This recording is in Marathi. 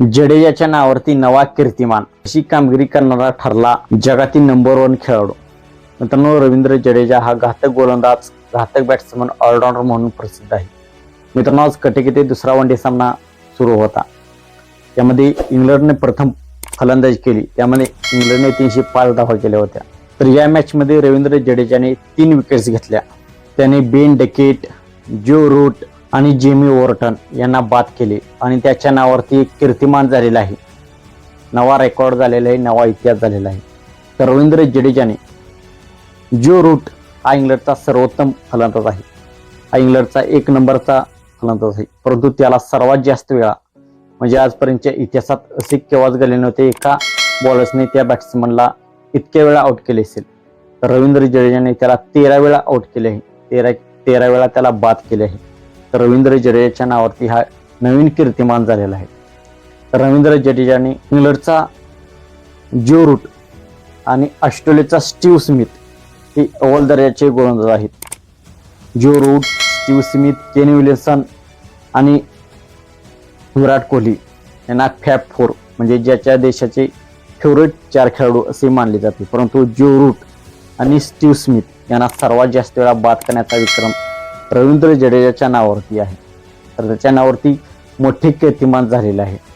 जडेजाच्या नावावरती नवा कीर्तिमान. अशी कामगिरी करणारा ठरला जगातील नंबर वन खेळाडू. मित्रांनो रवींद्र जडेजा हा घातक गोलंदाज घातक बॅट्समन ऑलराऊंडर म्हणून प्रसिद्ध आहे. मित्रांनो आज कटे दुसरा वन डे सामना सुरू होता. त्यामध्ये इंग्लंडने प्रथम फलंदाजी केली. त्यामध्ये इंग्लंडने तीनशे पाच धावा केल्या होत्या. तर या मॅचमध्ये रवींद्र जडेजाने तीन विकेट्स घेतल्या. त्याने Ben Duckett Joe Root Jamie Jamie ओव्हरटन यांना बाद केले आणि त्याच्या नावावरती एक कीर्तिमान झालेला आहे. नवा रेकॉर्ड झालेला आहे नवा इतिहास झालेला आहे. तर रवींद्र जडेजाने जो रूट हा इंग्लंडचा सर्वोत्तम फलंदाज आहे. हा इंग्लंडचा एक नंबरचा फलंदाज आहे. परंतु त्याला सर्वात जास्त वेळा म्हणजे आजपर्यंतच्या इतिहासात असे केव्हाच गेले नव्हते एका बॉलर्सने त्या बॅट्समनला इतक्या वेळा आउट केले असेल. तर रवींद्र जडेजाने त्याला तेरा वेळा आउट केले आहे. तेरा तेरा वेळा त्याला बाद केले आहे. तर रवींद्र जडेजाच्या नावावरती हा नवीन कीर्तिमान झालेला आहे. तर रवींद्र जडेजाने इंग्लंडचा जो रूट आणि ऑस्ट्रेलियाचा स्टीव्ह स्मिथ हे अव्वल दर्जाचे गोलंदाज आहेत. Joe Root Steve Smith Kane Williamson आणि विराट कोहली यांना फॅप फोर म्हणजे ज्याच्या देशाचे फेवरेट चार खेळाडू असे मानले जाते. परंतु जो रूट आणि स्टीव्ह स्मिथ यांना सर्वात जास्त वेळा बाद करण्याचा विक्रम रवींद्र जडेजाच्या नावावरती आहे. तर त्याच्या नावावरती मोठे कीर्तिमान झालेलं आहे.